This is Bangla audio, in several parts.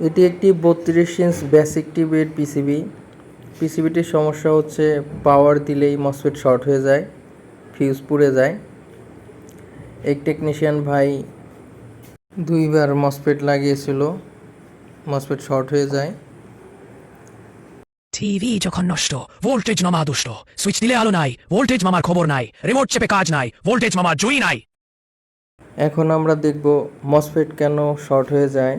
এটি একটি বত্রিশ ইঞ্চ বেসিক টিভির পিসিবি পিসিবিটির সমস্যা হচ্ছে পাওয়ার দিলেই মসফেট শর্ট হয়ে যায় ফিউজ পুড়ে যায়। এক টেকনিশিয়ান ভাই দুইবার মসফেট লাগিয়েছিল মসফেট শর্ট হয়ে যায়। টিভি যখন নষ্ট ভোল্টেজ মামা দুষ্ট। সুইচ দিলে আলো নাই ভোল্টেজ মামার খবর নাই রিমোট চেপে কাজ নাই ভোল্টেজ মামার জুই নাই। এখন আমরা দেখব মসফেট কেন শর্ট হয়ে যায়।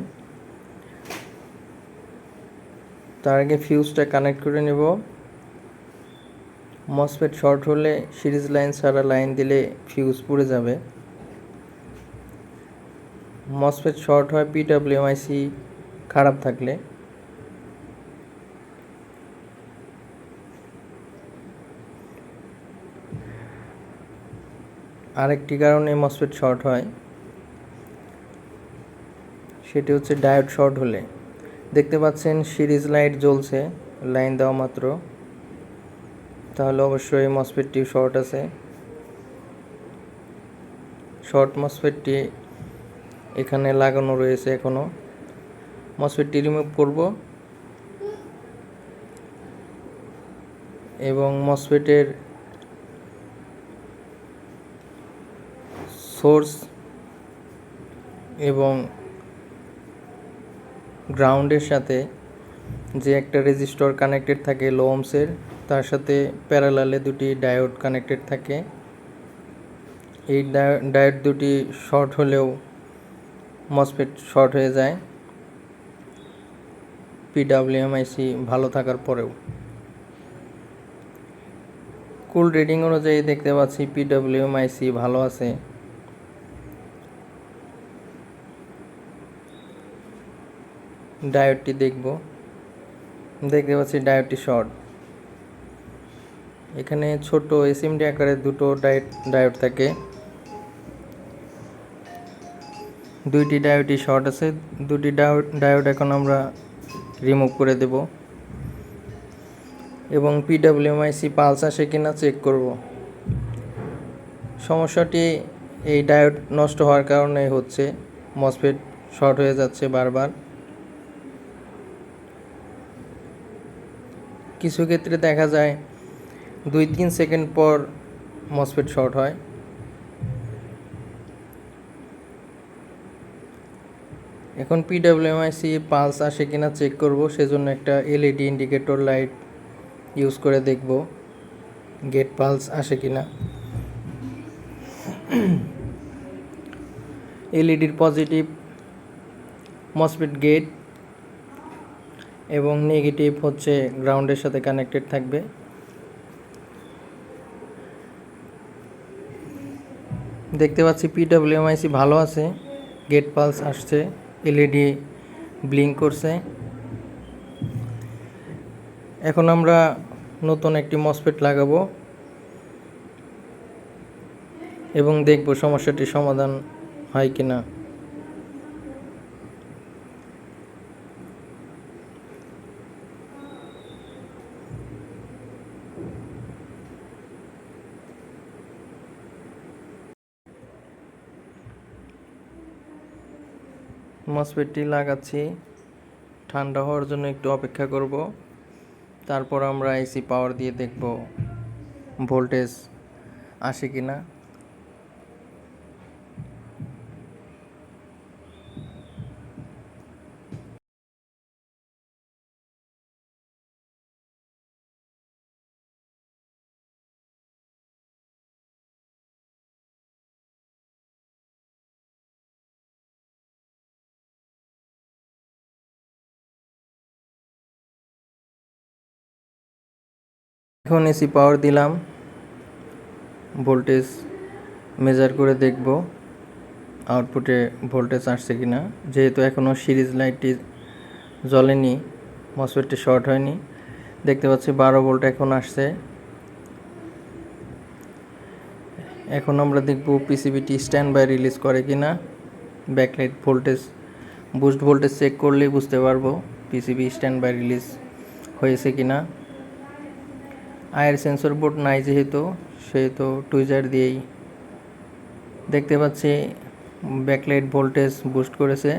তার আগে ফিউজটা কানেক্ট করে নেব। মসফেট শর্ট হলে সিরিজ লাইন সারা লাইন দিলে ফিউজ পুড়ে যাবে। মসফেট শর্ট হয় পিডাব্লিউএমআইসি খারাপ থাকলে। আরেকটি কারণে মসফেট শর্ট হয়, সেটি হচ্ছে ডায়োড শর্ট হলে। দেখতে পাচ্ছেন, সিরিজ লাইট জ্বলছে, লাইন দেওয়া মাত্র। তাহলে অবশ্যই মসফেটটি শর্ট আছে। শর্ট মসফেটটি এখানে লাগানো রয়েছে এখনও মসফেটটি রিমুভ করব। এবং মসফেটের সোর্স এবং গ্রাউন্ডের সাথে যে একটা রেজিস্টর কানেক্টেড থাকে লোমসের, তার সাথে প্যারালালে দুটি ডায়োড কানেক্টেড থাকে। এই ডায়োড দুটি শর্ট হলেও মসফেট শর্ট হয়ে যায়। পিডাব্লিউএমআইসি ভালো থাকার পরেও। কুল রিডিং অনুযায়ী দেখতে পাচ্ছি পিডাব্লিউএমআইসি ভালো আছে। ডায়োডটি দেখব। দেখতে পাচ্ছি ডায়োডটি শর্ট। এখানে ছোট এসএমডি আকারের দুটো ডায়োড ডায়োড থাকে। দুইটি ডায়োডই শর্ট আছে। দুটি ডায়োড ডায়োড এখন আমরা রিমুভ করে দেব। এবং পিডাব্লিউএমআইসি পালস আসে কিনা চেক করব। সমস্যাটি এই ডায়োড নষ্ট হওয়ার কারণে হচ্ছে। মসফেট শর্ট হয়ে যাচ্ছে বারবার। কিছু ক্ষেত্রে দেখা যায় দুই তিন সেকেন্ড পর মসফেট শর্ট হয়। এখন পিডাব্লিউএমআইসি পালস আসে কিনা চেক করব, সেজন্য একটা এলইডি ইন্ডিকেটর লাইট ইউজ করে দেখব গেট পালস আসে কিনা। এলইডির পজিটিভ মসফেট গেট এবং নেগেটিভ হচ্ছে গ্রাউন্ডের সাথে কানেক্টেড থাকবে। দেখতে পাচ্ছি পিডাব্লিউএমআইসি ভালো আছে গেট পালস আসছে এলইডি ব্লিঙ্ক করছে। এখন আমরা নতুন একটি মসফেট লাগাবো এবং দেখব সমস্যাটির সমাধান হয় কিনা। মসফেটটি লাগাচ্ছি। ঠান্ডা হওয়ার জন্য একটু অপেক্ষা করব। তারপর আমরা এসি পাওয়ার দিয়ে দেখব ভোল্টেজ আসে কি না এখন এসি পাওয়ার দিলাম। ভোল্টেজ মেজার করে দেখব আউটপুটে ভোল্টেজ আসছে কি না যেহেতু এখনও সিরিজ লাইটটি জ্বলেনি মসফেটটি শর্ট হয়নি। দেখতে পাচ্ছি বারো ভোল্ট এখন আসছে। এখন আমরা দেখব পিসিবিটি স্ট্যান্ড বাই রিলিজ করে কি না backlight voltage boost voltage check করলেই বুঝতে পারব পিসিবি স্ট্যান্ড বাই রিলিজ হয়েছে কি না আয়ের সেন্সর বোর্ড নাই যেহেতু, সেহেতু টুইজার দিয়েই দেখতে পাচ্ছি ব্যাকলাইট ভোল্টেজ বুস্ট করেছে।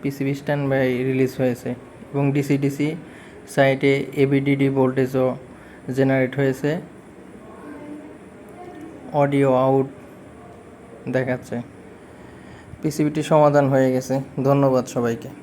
পিসিবি স্ট্যান্ড বাই রিলিজ হয়েছে এবং ডিসি ডিসি সাইটে এবিডিডি ভোল্টেজও জেনারেট হয়েছে। অডিও আউট দেখাচ্ছে। পিসিবিটি সমাধান হয়ে গেছে। ধন্যবাদ সবাইকে।